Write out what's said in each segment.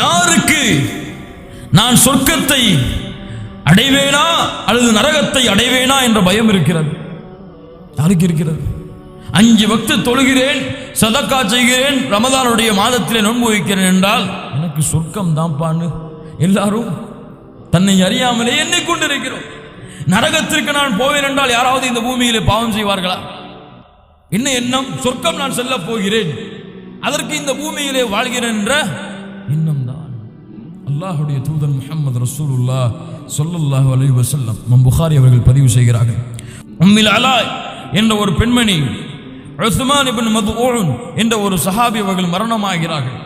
யாருக்கு நான் சொர்க்கத்தை அடைவேனா அல்லது நரகத்தை அடைவேனா என்ற பயம் இருக்கிறது? யாருக்கு இருக்கிறது? அஞ்சு பக்து தொழுகிறேன் சதக்கா செய்கிறேன் ரமதானுடைய மாதத்திலே நோன்பு வைக்கிறேன் என்றால் எனக்கு சொர்க்கம் தான்பான்னு எல்லாரும் தன்னை அறியாமலே எண்ணிக்கொண்டிருக்கிறோம். நரகத்திற்கு நான் போவேன் என்றால் யாராவது இந்த பூமியிலே பாவம் செய்வார்களா? என்ன எண்ணம்? சொர்க்கம் நான் செல்ல போகிறேன். அதற்கு இந்த பூமியிலே வாழ்கிறேன் என்ற எண்ணம் அல்லாஹுடைய தூதன் முஹம்மது ரசூலுல்லா சொல்லல்லாஹு அலி வசல்லம் மம் புகாரி அவர்கள் பதிவு செய்கிறார்கள். உம்மில் அலாய் என்ற ஒரு பெண்மணி உஸ்மான் இப்னு மதுஊன் என்ற ஒரு சஹாபி அவர்கள் மரணமாகிறார்கள்.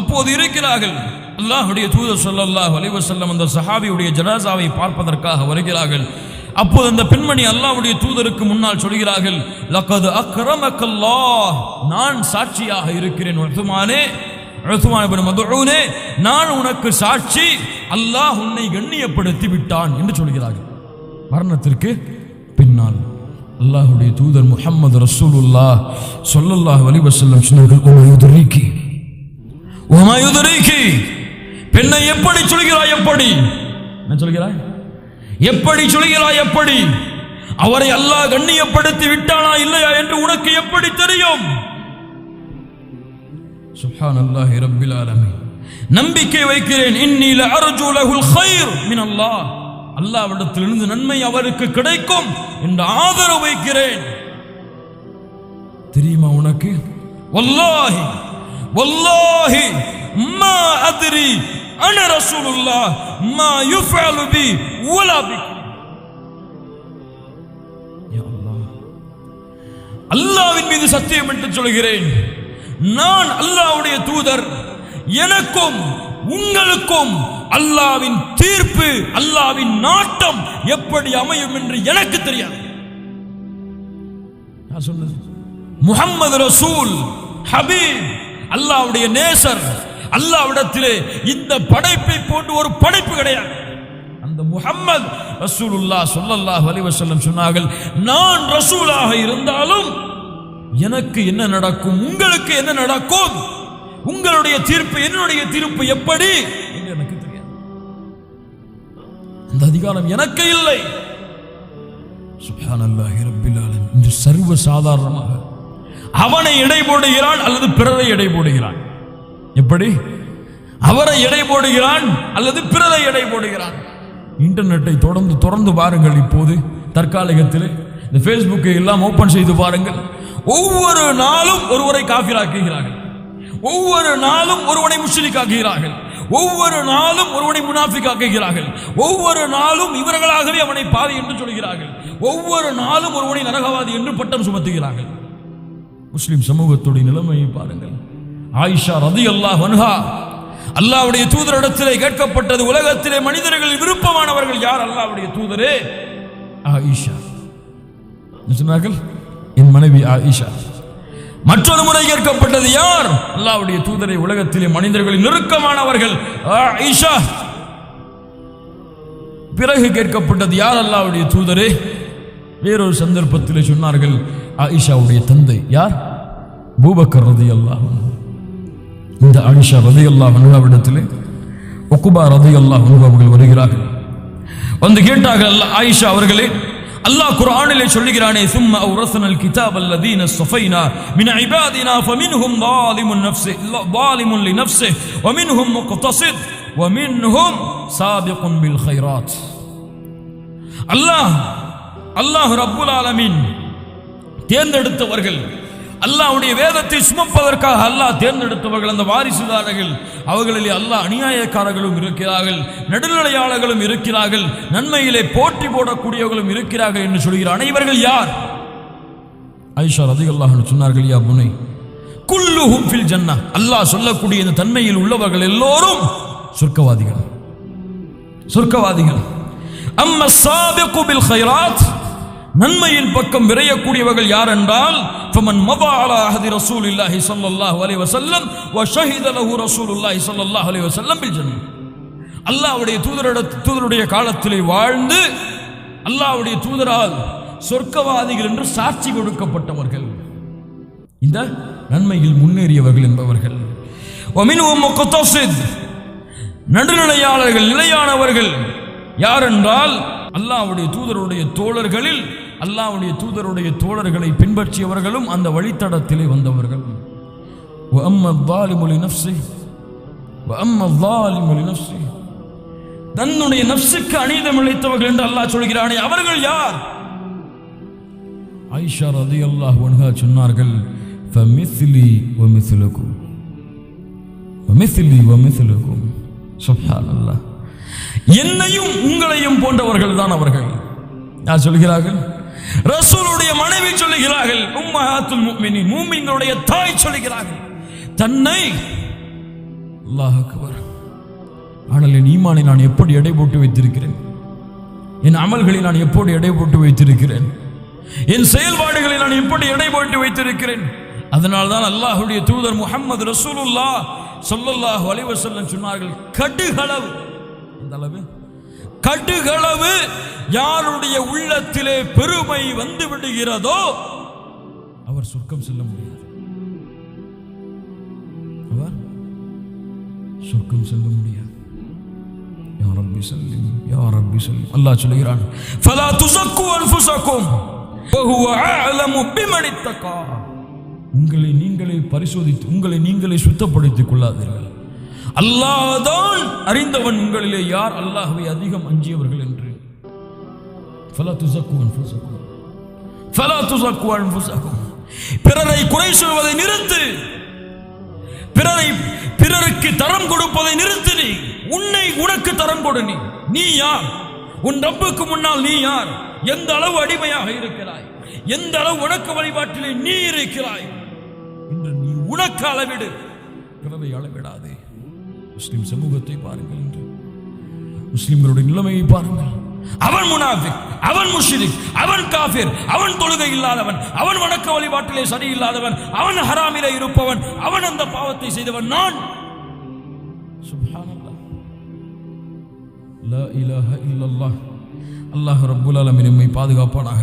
அப்போது இருக்கிறார்கள். அல்லாஹுடைய தூதர் ஸல்லல்லாஹு அலி வசல்லம் அந்த சஹாபியுடைய ஜனாசாவை பார்ப்பதற்காக வருகிறார்கள். அப்போது அந்த பெண்மணி அல்லாஹ்வுடைய தூதருக்கு முன்னால் சொல்கிறார்கள் லக்கது அக்ரமக்கல்லாஹ் நான் சாட்சியாக இருக்கிறேன் உஸ்மானே. நான் உனக்கு சாட்சி அல்லாஹ் உன்னை கண்ணியப்படுத்தி விட்டான் என்று சொல்கிறார்கள். மரணத்திற்கு பின்னால் அல்லாஹுடைய தூதர் முஹம்மது ரசூலுல்லா சொல்லல்லாஹ் வலிவசல்லம் சொன்னார்கள் பெண்ணை எப்படி சொல்கிறாய் எப்படி? என்ன சொல்கிறாய்? எப்படி சொல்கிறாய் எப்படி? அவரை அல்லாஹ் கண்ணியப்படுத்தி விட்டானா இல்லையா? என்று உனக்கு எப்படி தெரியும்? சுப்ஹான் அல்லாஹி ரப்பில் ஆலமீன். நம்பிக்கை வைக்கிறேன். இன்னில அர்ஜு லஹுல் கைர் மின் அல்லாஹ் அல்லாஹ்விடத்திலிருந்து நன்மை அவருக்கு கிடைக்கும் என்று ஆதரவு வைக்கிறேன். தெரியுமா உனக்கு? வல்லாஹி வல்லாஹி மா அத்ரி அன ரசூலுல்லாஹ் மா யுஃபஅலு பி வலா பிக்கும் அல்லாஹ். அல்லாஹ்வின் மீது சத்தியம் என்று சொல்கிறேன். நான் அல்லாவுடைய தூதர். எனக்கும் உங்களுக்கும் அல்லாவின் தீர்ப்பு அல்லாவின் நாட்டம் எப்படி அமையும் என்று எனக்கு தெரியாது. நான் சொன்னது. முகம்மது ரசூல் ஹபீப் அல்லாவுடைய நேசர் அல்லாவிடத்திலே இந்த படைப்பை போன்று ஒரு படைப்பு கிடையாது. அந்த முகம்மது ரசூலுல்லா சொல்லல்லாஹ் அலைஹி சொன்னார்கள் நான் ரசூலாக இருந்தாலும் எனக்கு என்ன நடக்கும்? உங்களுக்கு என்ன நடக்கும்? உங்களுடைய தீர்ப்பு என்னுடைய தீர்ப்பு எப்படி? என்று எனக்கு தெரியாது. அந்த அதிகாரம் எனக்கு இல்லை. இன்று சர்வ சாதாரணமாக அவனை எடை போடுகிறான் அல்லது பிறரை எடை போடுகிறான் எப்படி? அவரை எடை போடுகிறான் அல்லது பிறரை எடை போடுகிறான் இன்டர்நெட்டை தொடர்ந்து தொடர்ந்து பாருங்கள் இப்போது. தற்காலிகத்தில் இந்த ஃபேஸ்புக்கை எல்லாம் ஓப்பன் செய்து பாருங்கள் ஒவ்வொரு நாளும் ஒருவரை காஃபிராக்குகிறார்கள் ஒவ்வொரு நாளும் ஒருவனை முஸ்லிக்காக்குகிறார்கள் ஒவ்வொரு நாளும் ஒருவனை முனாஃபிக்காக்குகிறார்கள். ஒவ்வொரு நாளும் இவர்களாகவே அவனை பாவி என்று சொல்கிறார்கள். ஒவ்வொரு நாளும் ஒருவனை நரகவாதி என்று பட்டம் சுமத்துகிறார்கள். முஸ்லிம் சமூகத்துடைய நிலைமையை பாருங்கள். ஆயிஷா ரதி அல்லாஹ் வன்ஹா அல்லாவுடைய தூதரிடத்திலே கேட்கப்பட்டது உலகத்திலே மனிதர்கள் விருப்பமானவர்கள் யார்? அல்லாவுடைய தூதரே ஆயிஷா. சொன்னார்கள் என் மனைவி ஆயிஷா. மற்றொரு முறை கேட்கப்பட்டது யார்? அல்லாவுடைய தூதரை உலகத்திலே மனிதர்களின் நெருக்கமானவர்கள் ஆயிஷா. பிறகு கேட்கப்பட்டது யார் அல்லாவுடைய தூதரே? வேறொரு சந்தர்ப்பத்தில் சொன்னார்கள் ஆயிஷாவுடைய தந்தை யார்? பூபக்கர் ரதி அல்லாஹ் இந்த ஆயிஷா ரதி அல்லாஹ் அனுகாவிடத்திலே ஒக்குபா ரதி அல்லாஹ் அவர்கள் வருகிறார்கள். வந்து கேட்டார்கள் அல்ல ஆயிஷா அவர்களே அல்லாஹ் குர்ஆனிலே சொல்லுகிறானே சும்மா உரசனல் கிதாப் அல்லதீன சஃபைனா மின் இபாதினா ஃபமின்ஹும் வாலிமுன் நஃப்ஸி வாலிமுன் லினஃப்ஸி வமின்ஹும் முக்தஸித் வமின்ஹும் சாபிகுன் பில் கைராத். அல்லாஹ் அல்லாஹ் ரப்புல் ஆலமீன் தேர்ந்தெடுத்தவர்கள் அல்லாவுடைய வேதத்தை சுமப்பதற்காக அல்லாஹ் தேர்ந்தெடுத்தவர்கள் அந்த வாரிசுதாரர்கள். அவர்களில் அல்லாஹ் அநியாயக்காரர்களும் இருக்கிறார்கள் நடுநிலையாளர்களும் இருக்கிறார்கள் நன்மையிலே போட்டி போடக்கூடியவர்களும் இருக்கிறார்கள் என்று சொல்கிறார். அனைவர்கள் யார்? ஐஷா ரதிகல்லாஹ் சொன்னார்கள் யா புனை குல்லுஹும் ஃபில் ஜன்னா அல்லாஹ் சொல்லக்கூடிய இந்த தன்மையில் உள்ளவர்கள் எல்லோரும் சொர்க்கவாதிகள். சொர்க்கவாதிகள். அம்ம சாபிகு பில் ஹைராத் நன்மையின் பக்கம் விரையக்கூடியவர்கள் யார் என்றால் ஃபமன் மபாலா ரசூல் இல்லாஹி சல்லாஹ் அலி வசல்லம் வ ஷஹித் அலஹு ரசூல் இல்லாஹி சல்லாஹ் அலி வசல்லம் பில் அல்லாவுடைய தூதரிட தூதருடைய காலத்திலே வாழ்ந்து அல்லாவுடைய தூதரால் சொர்க்கவாதிகள் என்று சாட்சி கொடுக்கப்பட்டவர்கள். இந்த நன்மையில் முன்னேறியவர்கள் என்பவர்கள். நடுநிலையாளர்கள் நிலையானவர்கள். யாரென்றால் அல்லாவுடைய தூதருடைய தோழர்களில் அல்லாவுடைய தூதருடைய தோழர்களை பின்பற்றியவர்களும் அந்த வழித்தடத்திலே வந்தவர்கள். தன்னுடைய நப்சுக்கு அநீதம் இழைத்தவர்கள் என்று அல்லாஹ் சொல்கிறானே அவர்கள் யார்? ஐஷா ரதி அல்லாஹ் ஒன்கா சொன்னார்கள் ஃபமிஸ்லி ஒமிஸ்லுக்கும் ஒமிஸ்லி ஒமிஸ்லுக்கும் சுப்ஹான் அல்லாஹ் என்னையும் உங்களையும் போன்றவர்கள் தான் அவர்கள். யார் சொல்கிறார்கள்? ரசூலுடைய மனைவி சொல்லுகிறார்கள் உம்மஹாத்துல் முஃமினீன். மூமின்களுடைய தாய் சொல்லுகிறார்கள் தன்னை அல்லாஹ் அக்பர் ஆனால் என் ஈமானை நான் எப்படி எடை போட்டு வைத்திருக்கிறேன்? என் அமல்களை நான் எப்படி எடை போட்டு வைத்திருக்கிறேன்? என் செயல்பாடுகளை நான் எப்படி எடை போட்டு வைத்திருக்கிறேன்? அதனால் தான் அல்லாஹுடைய தூதர் முஹம்மது ரசூலுல்லா சொல்லல்லாஹ் அலைஹி சொன்னார்கள் கடுகளவு இந்த அளவு. கடுகளவு யாருடைய உள்ளத்திலே பெருமை வந்து விடுகிறதோ அவர் சொர்க்கம் செல்ல முடியாது. அவர் சொர்க்கம் செல்ல முடியாது. யா ரப்பி சல்லிம் யா ரப்பி சல்லிம் அல்லாஹ் சொல்கிறான் ஃபலா உங்களை நீங்களே பரிசோதித்து உங்களை நீங்களே சுத்தப்படுத்திக் கொள்ளாதீர்கள். அல்லாதான் அறிந்தவன் உங்களிலே யார் அல்லாஹுவை அதிகம் அஞ்சியவர்கள் என்று. பிறரை குறை சொல்வதை நிறுத்து. பிறரை பிறருக்கு தரம் கொடுப்பதை நிறுத்து நீ. உன்னை உனக்கு தரம் கொடு நீ. நீ யார்? உன் ரப்புக்கு முன்னால் நீ யார்? எந்த அளவு அடிமையாக இருக்கிறாய்? எந்த அளவு உனக்கு வழிபாட்டிலே நீ இருக்கிறாய்? என்று நீ உனக்கு அளவிடு. பிறரை அளவிடாதே. முஸ்லிம் சமூகத்தை பாருங்கள் என்று. முஸ்லிம்களுடைய நிலைமையை பாருங்கள். அவன் முனாஃபிக் அவன் முஷ்ரிக் அவன் காஃபிர் அவன் தொழுகை இல்லாதவன் அவன் வணக்க வழிபாட்டிலே சரியில்லாதவன் அவன் ஹராமிலே இருப்பவன் அவன் அந்த பாவத்தை செய்தவன் நான். சுப்ஹானல்லாஹ். லா இலாஹ இல்லல்லாஹ். அல்லாஹ் ரப்புல் ஆலமீன் நம்மை பாதுகாப்பானாக.